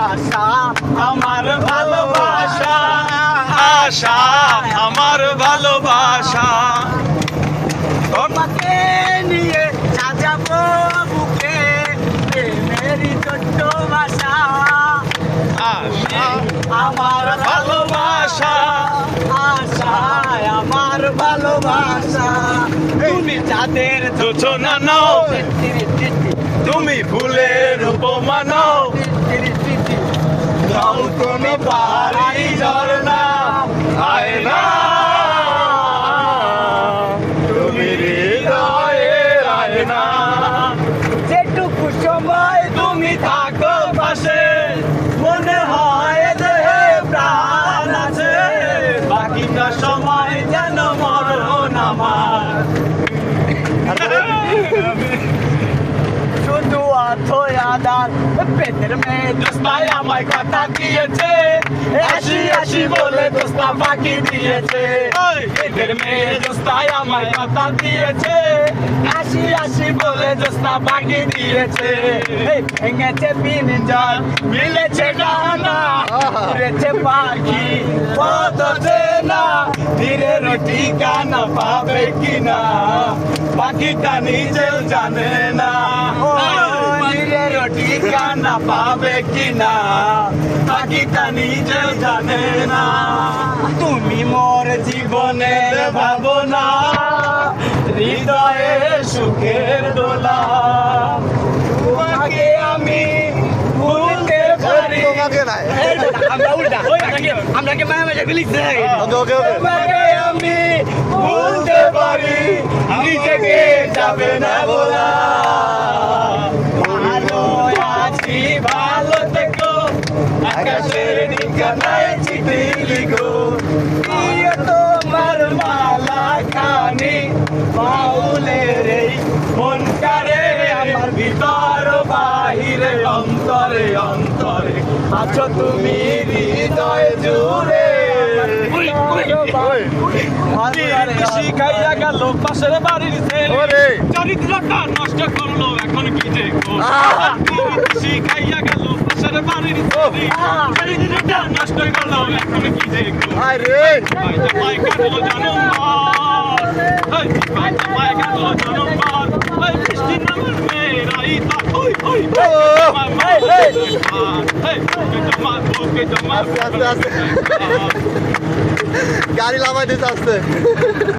আশা আমার ভালোবাসা আশা আমার ভালোবাসা। তোমাকে নিয়ে সাজাবো বুকে প্রেমেরই ছোট্ট বাসা আশা আমার ভালোবাসা আশায় আমার ভালোবাসা। তুমি যাদের যোচনা নাও। তুমি ফুলের উপমা নাও। রং তুমি পাহাড়ি। আদার পেটের মেয়ে দোস্তায় আমায় কথা দিয়েছে। আসি আসি বলে দোস্তা ফাঁকি দিয়েছে। পেটের মেয়ে দোস্তায় আমায় কথা দিয়েছে। আসি আসি বলে দোস্তা ফাঁকি দিয়েছে। ভেঙেছে পিন জল মিলেছে ডানা উড়েছে পাখি পথে না ধীরের ঠিকানা পাবে কিনা? পাখিটা নিজেও জানে না। নিজের ঠিকানা পাবে কিনা পাখিটা নিজেও জানে না। তুমি মোর জীবনের ভাবনা হৃদয়ে সুখের দোলা। তোমাকে আমি ভুলতে পারি। আমরা উল্টা। আমরা কি মায়া ওকে ওকে ওকে। তোমাকে আমি ভুলতে পারি। নিজেকে যাবে না বলা। আছি ভালো থেকো আকাশের ঠিকানায় চিঠি লিখো তোমার মালা ভিতর বাহিরে, অন্তরে অন্তরে। আছো তুমি হৃদয় জুড়ে শিখাইয়া গেল পাশের বাড়ির ছেলে ওরে চরিত্রটা নষ্ট করল এখন কি যে শিখাইয়া গেল পাশের বাড়ির চরিত্রটা নষ্ট করল এখন কি যে কাটলো পাইতে কাটলো জনম ওই বৃষ্টি আস্তে আস্তে আস্তে। গাড়ি লাভাই দিতে আসতে।